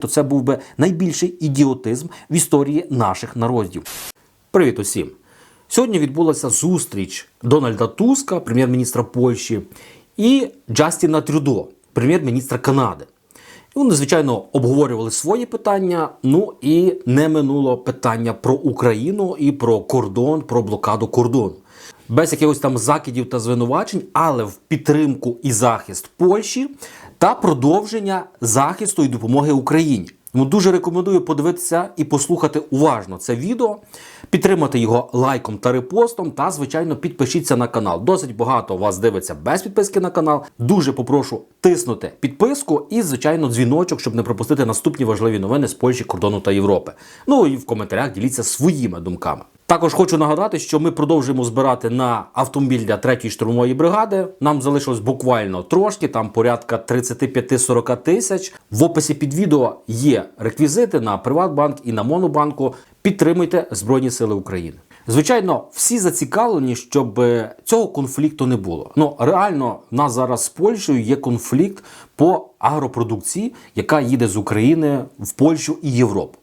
то це був би найбільший ідіотизм в історії наших народів. Привіт усім! Сьогодні відбулася зустріч Дональда Туска, прем'єр-міністра Польщі, і Джастіна Трюдо, прем'єр-міністра Канади. І вони, звичайно, обговорювали свої питання. Ну і не минуло питання про Україну і про кордон, про блокаду кордону. Без якихось там закидів та звинувачень, але в підтримку і захист Польщі та продовження захисту і допомоги Україні. Тому дуже рекомендую подивитися і послухати уважно це відео, підтримати його лайком та репостом, та, звичайно, підпишіться на канал. Досить багато вас дивиться без підписки на канал. Дуже попрошу тиснути підписку і, звичайно, дзвіночок, щоб не пропустити наступні важливі новини з Польщі, кордону та Європи. Ну і в коментарях діліться своїми думками. Також хочу нагадати, що ми продовжуємо збирати на автомобіль для 3-ї штурмової бригади. Нам залишилось буквально трошки, там порядка 35-40 тисяч. В описі під відео є реквізити на Приватбанк і на Монобанку. Підтримуйте Збройні Сили України. Звичайно, всі зацікавлені, щоб цього конфлікту не було. Ну реально, в нас зараз з Польщею є конфлікт по агропродукції, яка їде з України в Польщу і Європу.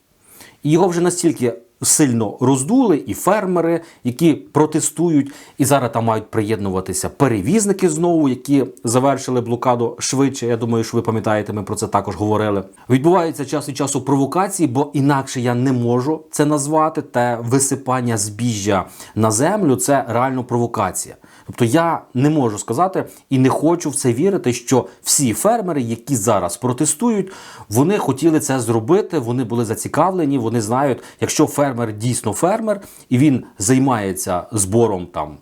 І його вже настільки сильно роздули, і фермери, які протестують, і зараз там мають приєднуватися перевізники знову, які завершили блокаду швидше. Я думаю, що ви пам'ятаєте, ми про це також говорили. Відбуваються час від часу провокації, бо інакше я не можу це назвати. Те висипання збіжжя на землю це реально провокація. Тобто я не можу сказати і не хочу в це вірити, що всі фермери, які зараз протестують, вони хотіли це зробити, вони були зацікавлені, вони знають, якщо фермер дійсно фермер і він займається збором там.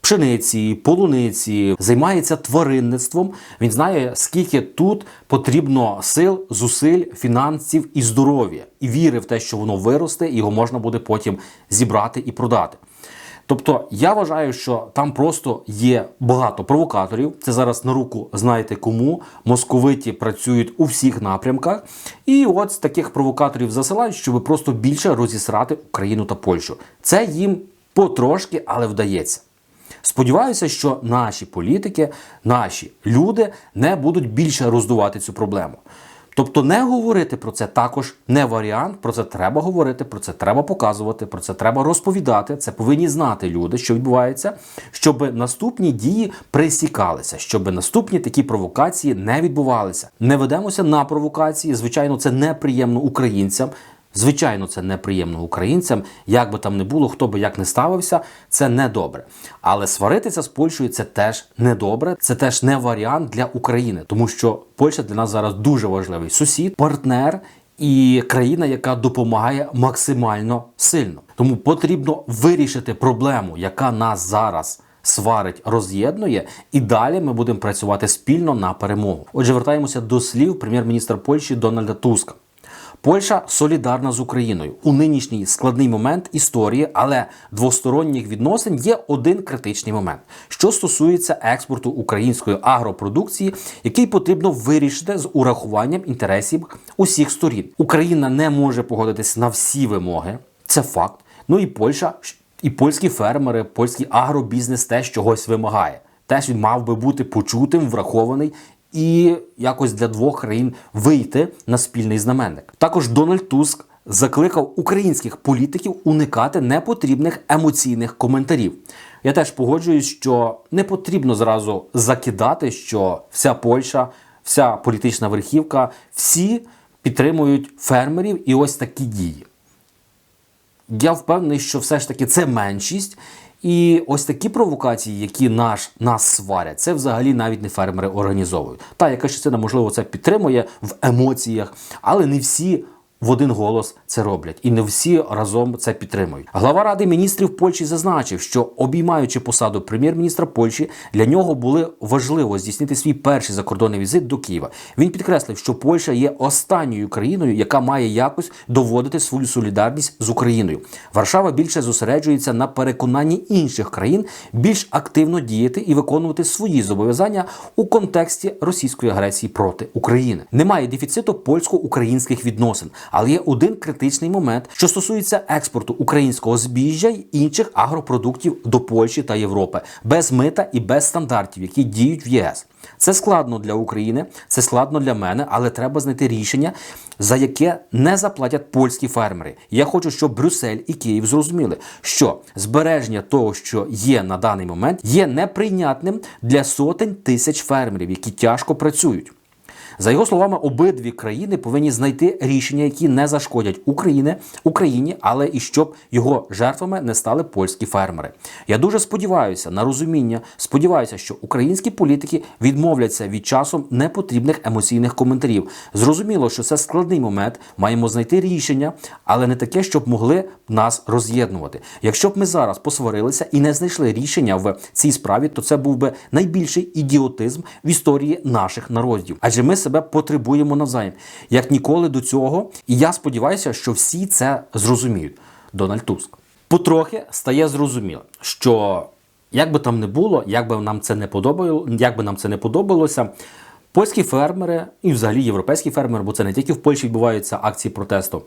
Пшениці, полуниці, займається тваринництвом. Він знає, скільки тут потрібно сил, зусиль, фінансів і здоров'я, і віри в те, що воно виросте, і його можна буде потім зібрати і продати. Тобто я вважаю, що там просто є багато провокаторів. Це зараз на руку знаєте кому. Московиті працюють у всіх напрямках. І от таких провокаторів засилають, щоб просто більше розісрати Україну та Польщу. Це їм потрошки, але вдається. Сподіваюся, що наші політики, наші люди не будуть більше роздувати цю проблему. Тобто не говорити про це також не варіант. Про це треба говорити, про це треба показувати, про це треба розповідати. Це повинні знати люди, що відбувається, щоб наступні дії присікалися, щоб наступні такі провокації не відбувалися. Не ведемося на провокації. Звичайно, це неприємно українцям. Звичайно, це неприємно українцям, як би там не було, хто би як не ставився, це не добре. Але сваритися з Польщею це теж не добре, це теж не варіант для України, тому що Польща для нас зараз дуже важливий сусід, партнер і країна, яка допомагає максимально сильно. Тому потрібно вирішити проблему, яка нас зараз. Сварить, роз'єднує, і далі ми будемо працювати спільно на перемогу. Отже, вертаємося до слів прем'єр-міністра Польщі Дональда Туска. Польща солідарна з Україною у нинішній складний момент історії, але двосторонніх відносин є один критичний момент, що стосується експорту української агропродукції, який потрібно вирішити з урахуванням інтересів усіх сторін. Україна не може погодитись на всі вимоги, це факт. Ну і Польща, і польські фермери, польський агробізнес теж чогось вимагає. Теж він мав би бути почутим, врахований і якось для двох країн вийти на спільний знаменник. Також Дональд Туск закликав українських політиків уникати непотрібних емоційних коментарів. Я теж погоджуюсь, що не потрібно зразу закидати, що вся Польща, вся політична верхівка, всі підтримують фермерів і ось такі дії. Я впевнений, що все ж таки це меншість. І ось такі провокації, які наш нас сварять, це взагалі навіть не фермери організовують. Та яка частина, можливо, це підтримує в емоціях, але не всі в один голос це роблять, і не всі разом це підтримують. Глава ради міністрів Польщі зазначив, що обіймаючи посаду прем'єр-міністра Польщі, для нього були важливо здійснити свій перший закордонний візит до Києва. Він підкреслив, що Польща є останньою країною, яка має якось доводити свою солідарність з Україною. Варшава більше зосереджується на переконанні інших країн більш активно діяти і виконувати свої зобов'язання у контексті російської агресії проти України. Немає дефіциту польсько-українських відносин Але є один критичний момент, що стосується експорту українського збіжжя й інших агропродуктів до Польщі та Європи без мита і без стандартів, які діють в ЄС. Це складно для України, це складно для мене, але треба знайти рішення, за яке не заплатять польські фермери. Я хочу, щоб Брюссель і Київ зрозуміли, що збереження того, що є на даний момент, є неприйнятним для сотень тисяч фермерів, які тяжко працюють. За його словами, обидві країни повинні знайти рішення, які не зашкодять Україні, Україні, але і щоб його жертвами не стали польські фермери. Я дуже сподіваюся на розуміння. Сподіваюся, що українські політики відмовляться від часом непотрібних емоційних коментарів. Зрозуміло, що це складний момент. Маємо знайти рішення, але не таке, щоб могли нас роз'єднувати. Якщо б ми зараз посварилися і не знайшли рішення в цій справі, то це був би найбільший ідіотизм в історії наших народів. Адже ми себе потребуємо навзаєм, як ніколи до цього. І я сподіваюся, що всі це зрозуміють. Дональд Туск. Потрохи стає зрозуміло, що як би там не було, як би нам це не подобало, як би нам це не подобалося. Польські фермери і взагалі європейські фермери, бо це не тільки в Польщі відбуваються акції протесту,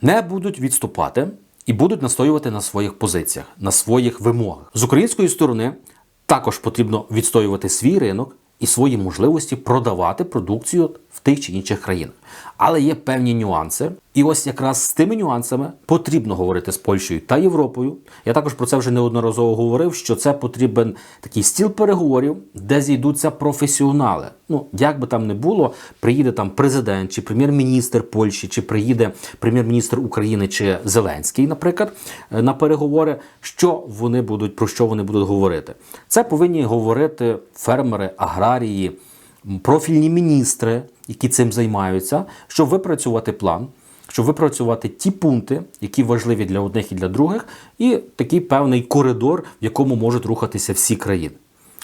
не будуть відступати і будуть настоювати на своїх позиціях, на своїх вимогах. З української сторони також потрібно відстоювати свій ринок і свої можливості продавати продукцію в тих чи інших країнах. Але є певні нюанси, і ось якраз з тими нюансами потрібно говорити з Польщею та Європою. Я також про це вже неодноразово говорив, що це потрібен такий стіл переговорів, де зійдуться професіонали. Ну, як би там не було, приїде там президент чи прем'єр-міністр Польщі, чи приїде прем'єр-міністр України чи Зеленський, наприклад, е, на переговори. Що вони будуть про що вони будуть говорити? Це повинні говорити фермери, аграрії профільні міністри, які цим займаються, щоб випрацювати план, щоб випрацювати ті пункти, які важливі для одних і для других, і такий певний коридор, в якому можуть рухатися всі країни.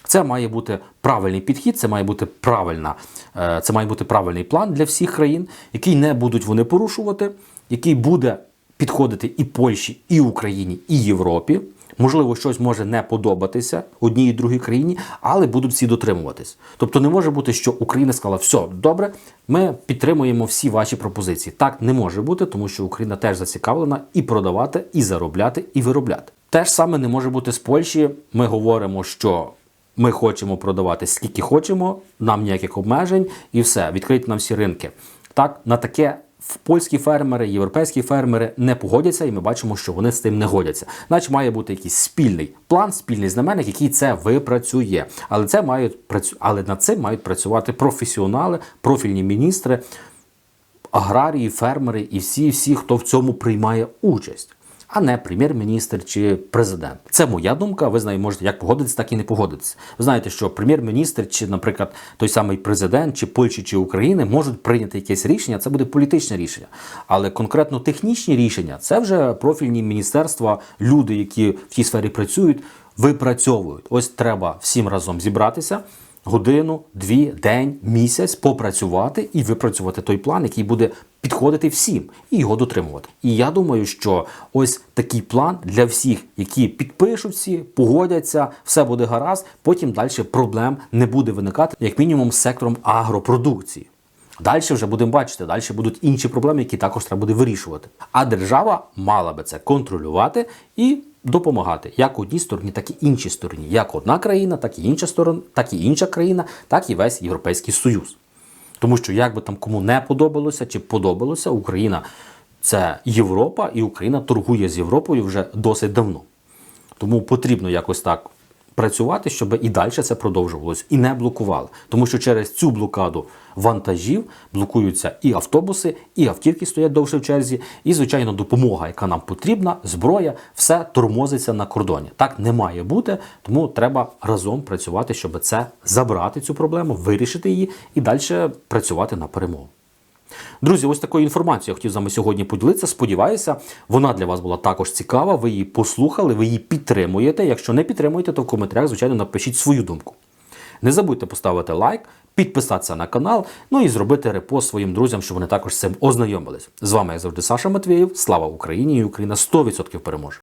Це має бути правильний підхід, це має бути правильна, е, це має бути правильний план для всіх країн, який не будуть вони порушувати, який буде підходити і Польщі, і Україні, і Європі. Можливо, щось може не подобатися одній і другій країні, але будуть всі дотримуватись. Тобто не може бути, що Україна сказала, все добре, ми підтримуємо всі ваші пропозиції. Так не може бути, тому що Україна теж зацікавлена і продавати, і заробляти, і виробляти. Те ж саме не може бути з Польщі. Ми говоримо, що ми хочемо продавати скільки хочемо, нам ніяких обмежень, і все, відкрити нам всі ринки. Так, на таке польські фермери, європейські фермери не погодяться, і ми бачимо, що вони з тим не годяться. Наче має бути якийсь спільний план, спільний знаменник, який це випрацює. Але це мають працю... але над цим мають працювати професіонали, профільні міністри, аграрії, фермери і всі, всі, хто в цьому приймає участь. А не прем'єр-міністр чи президент. Це моя думка. Ви знаєте, можете як погодитися, так і не погодитися. Ви знаєте, що прем'єр-міністр, чи, наприклад, той самий президент, чи Польщі, чи України можуть прийняти якесь рішення. Це буде політичне рішення. Але конкретно технічні рішення це вже профільні міністерства, люди, які в тій сфері працюють, випрацьовують. Ось треба всім разом зібратися годину, дві, день, місяць попрацювати і випрацювати той план, який буде підходити всім, і його дотримувати. І я думаю, що ось такий план для всіх, які підпишуться, погодяться, все буде гаразд. Потім далі проблем не буде виникати, як мінімум, з сектором агропродукції. Далі вже будемо бачити, далі будуть інші проблеми, які також треба буде вирішувати. А держава мала би це контролювати і допомагати як одній стороні, так і іншій стороні. Як одна країна, так і інша сторона, так і інша країна, так і весь Європейський Союз. Тому що як би там кому не подобалося чи подобалося, Україна це Європа, і Україна торгує з Європою вже досить давно. Тому потрібно якось так працювати, щоб і далі це продовжувалось, і не блокували. Тому що через цю блокаду вантажів блокуються і автобуси, і автівки стоять довше в черзі, і, звичайно, допомога, яка нам потрібна, зброя, все тормозиться на кордоні. Так не має бути, тому треба разом працювати, щоб це забрати цю проблему, вирішити її і далі працювати на перемогу. Друзі, ось такою інформацією я хотів з вами сьогодні поділитися. Сподіваюся, вона для вас була також цікава. Ви її послухали, ви її підтримуєте. Якщо не підтримуєте, то в коментарях, звичайно, напишіть свою думку. Не забудьте поставити лайк, підписатися на канал, ну і зробити репост своїм друзям, щоб вони також з цим ознайомились. З вами, як завжди, Саша Матвєєв. Слава Україні і Україна 100% переможе!